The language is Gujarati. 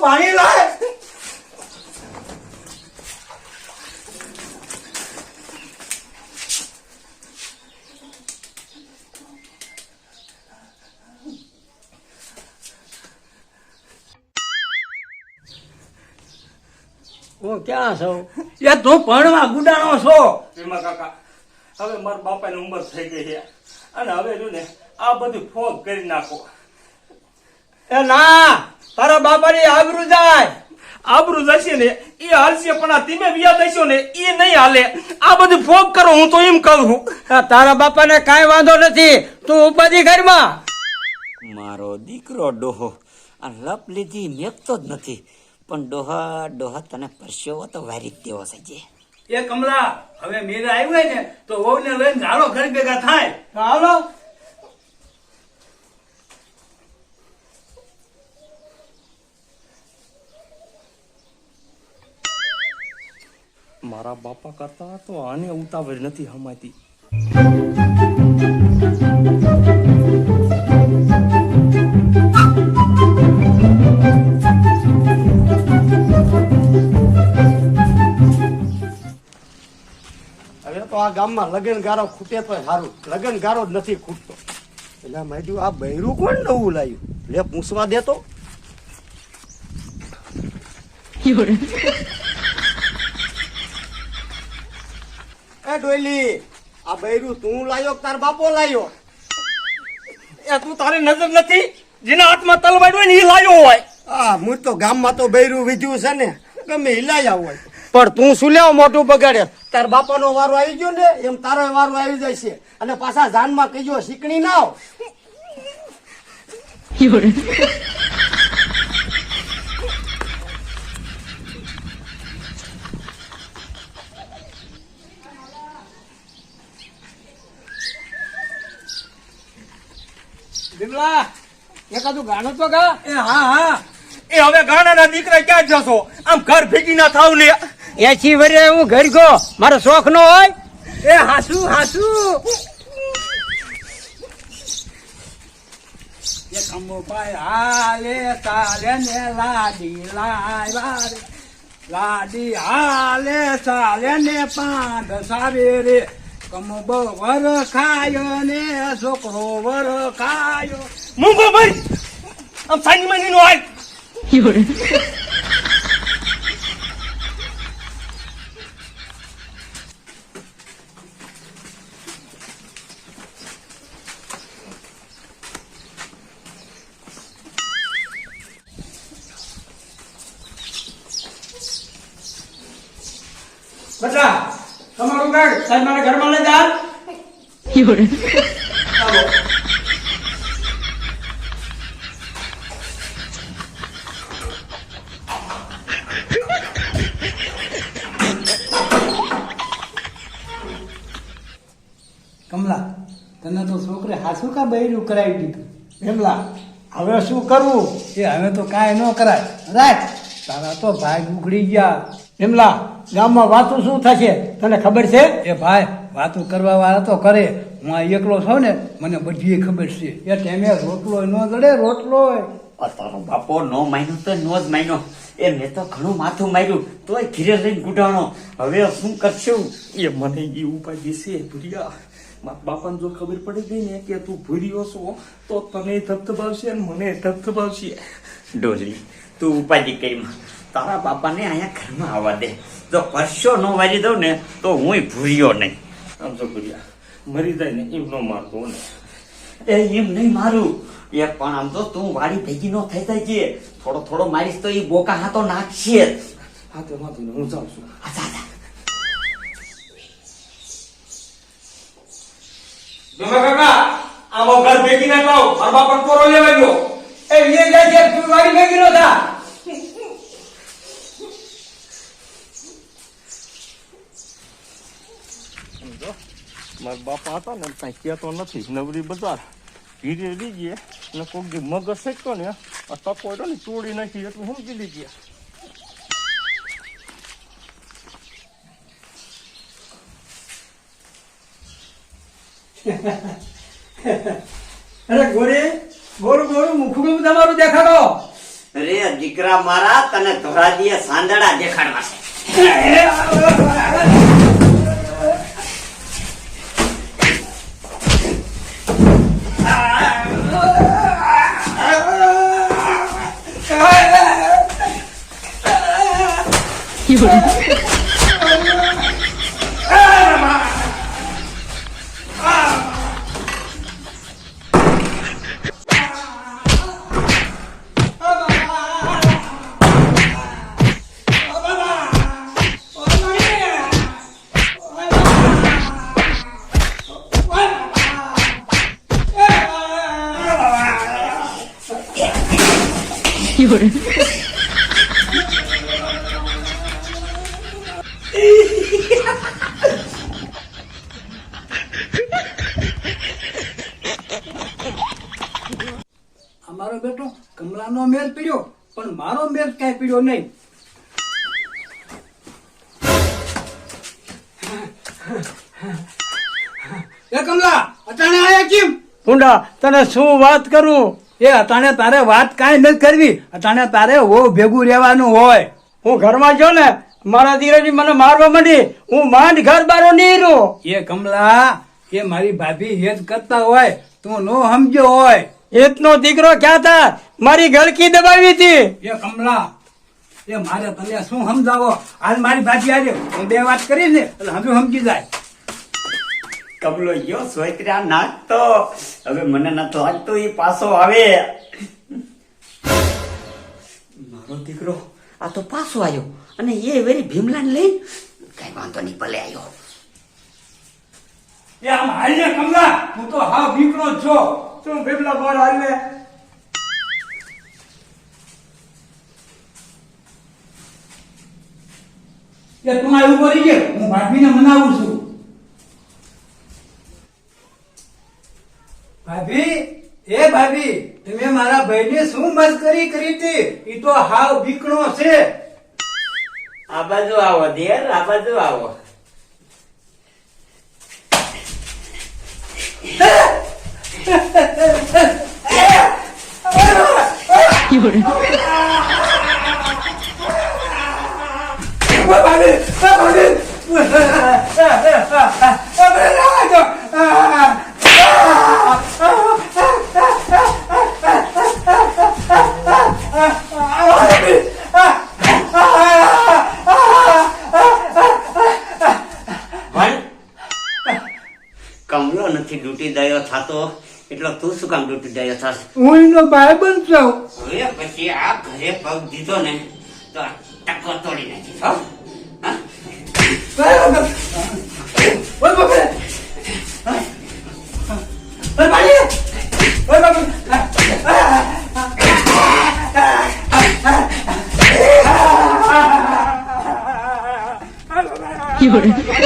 પાણી લાય. હું ક્યાં છું? એ તું ભણવા ગુડાણો છો. એમાં કાકા હવે મારા બાપાની ઉંમર થઈ ગઈ છે. અને હવે જો ને આ બધું ફોગ કરી નાખો. એ ના તારા બાપાની આબરૂ જાય. આબરૂ જશે ને એ હાલશે પણ આ તમે વ્યા દઈશો ને એ નહીં હાલે. આ બધું ભોગ કરો હું તો એમ કહું તારા બાપાને કાંઈ વાંધો નથી. તું ઉપાધિ ઘરમાં મારો દીકરો ડોહો આ લપ લીધી મેકતો જ નથી. પણ ડોહા ડોહા તને પરસેવો તો વારી જ દેવો છે એ કમલા હવે મીરા આવી હોય ને તો વહુને લઈને ઝાડો ઘર ભેગા થાય. હાલો મારા બાપા કરતા તો આને ઉતાવળ નથી હમાતી હવે તો આ ગામમાં લગન ગારો ખૂટે તો સારું લગન ગારો જ નથી ખૂટતો. એટલે મેં આ બૈરું કોણ નવું લાવ્યું લે પૂછવા દેતો ડોયલી આ બૈરું તું લાયો તાર બાપો લાયો? એ તું તારી નજર નથી? જેના હાથમાં તલવાડ હોય ને એ લાયો હોય. આ હું તો ગામમાં તો બૈરું વીધ્યું છે ને ગમે હિલાયા હોય. પણ તું શું લેવો મોટું બગાડે? તાર બાપાનો વારો આવી ગયો ને એમ તારો વારો આવી જાય છે. અને પાછા જાનમાં કહીજો શીકણી ના આવ. બિમલા એકાદું ગાણું તો ગા. એ હા હા. એ હવે ગાણાના દીકરા ક્યાં જશો? આમ ઘર ભેગી ના થાવ ને. એસી વરે હું ઘર ગયો મારો શોખ નો હોય? એ હાસુ હાસુ. એ ખમો પાય હાલે તાલે ને લાડી લાવ્યા રે લાડી હાલે ચાલે ને પાંદ સાવે રે. કમો બહુ વર ખાયો ને છોકરો વર ખાયો. મૂંગો ભાઈ! આમ સાની માની નો આય બધા તમારું ઘર સાહેબ, મારા ઘરમાં લઈ જા કમલા, તને તો છોકરે હાસુ કા બૈરું કરાવી દીધું? એમલા હવે શું કરવું? એ હવે તો કાંઈ ન કરાય. રાખ. તારા તો ભાઈ ઉઘડી ગયા. એમલા ગામમાં વાતું શું થશે? તને ખબર છે? એ ભાઈ વાતું કરવા વાળા તો કરે. હું આ એકલો છું ને મને બધી ખબર છે. એ ટાઈમે રોટલો ન જડે રોટલો આ તારો બાપો નો માયનો તો નો જ માયનો. એ મેં તો ઘણું માથું માર્યું. તોય ઘીરે લઈને ગુડાણો હવે શું કરશું? એ મને એ ઉપાય છે ભૂરિયા. બાપાને જો ખબર પડી ગઈ ને કે તું ભૂર્યો છો તો તને ધબધબાવશે અને મને ધબધબાવશે. ડોલી તું ઉપાધિ કરીમાં તારા બાપાને અહીંયા ઘરમાં આવવા દે. જો પરસો નો વારી દઉં ને તો હું ભૂલ્યો નહીં. આમ જો ભૂરિયા મરી જાય ને એમ ન મારતો ને. એ એમ નહીં મારું. એ પણ આમ તો તું વાડી ભેગી નો થઈ જાય છે થોડો થોડો મારીશ તો એ બોકા હાથો નાખશે. હા તો વાંધો હું જાઉં છું. આ જા, જા. કાકા આમાં ઘર ભેગી ના ખાવ મારા બાપા કોરો લેવા ગયો એ વિજય જાય છે તું વાડી ભેગી નો થા. મારા બાપા હતા ને કાંઈ કહેતો નથી. નવરી બજાર. ધીરે લીજીએ ને કોક જે મગજ શેકતો ને આ તકો ને તોડી નાખી એટલું સમજી લીજીએ અરે ગોરી ગોરું ગોરું મુખું તમારું દેખાડો. અરે દીકરા મારા તને ધોરાજીએ સાંદડા દેખાડવા છે. 有人。કમલાનો મેર પીડ્યો પણ મારો મેર કઈ પીડ્યો નહીં. એ કમલા અટાણે આયા કેમ? ઊંડા તને શું વાત કરું? એ અટાણે તારે વાત કાંઈ નથી કરવી. અટાણે તારે હો ભેગું રહેવાનું હોય. હું ઘરમાં જો ને મારા દીકરાજી મને મારવા માંડી હું માંડ ઘર બારો નહીં રહું એ કમલા એ મારી ભાભી હેત કરતા હોય તું નો સમજો હોય. એતનો દીકરો ક્યાં હતા મારી ગળકી દબાવી હતી. એ કમલા એ મારે તને શું સમજાવો? હાલ મારી ભાજી આજે હું બે વાત કરી ને એટલે હજુ સમજી જાય. કમલો યો સોયત્રા નાચતો. હવે મને નતો આજતો એ પાછો આવે. મારો દીકરો આ તો પાછો આવ્યો અને એ વેરી ભીમલાને લઈ? કઈ વાંધો નહીં ભલે આવ્યો એ આમ હાલ ને કમલા હું તો હા ભીકરો જ છો. તું ભીમલા બોલ હાલ? એ તું આ ઊભો રહી ગયો. હું ભાભીને મનાવું છું. ભાભી, એ ભાભી, તમે મારા ભાઈને શું મસ્કરી કરી હતી? એ તો હાવ બીકણો છે. આ બાજુ આવો દેર આ બાજુ આવો. પણ કમલો નથી ડૂટી દયો થાતો. એટલો તું શું કામ ડૂટી દયો થાસ હું એનો ભાઈ બન છું હવે પછી આ ઘરે પગ દીધો ને તો આ ટકો તોડી નાખીશ હો હા? You're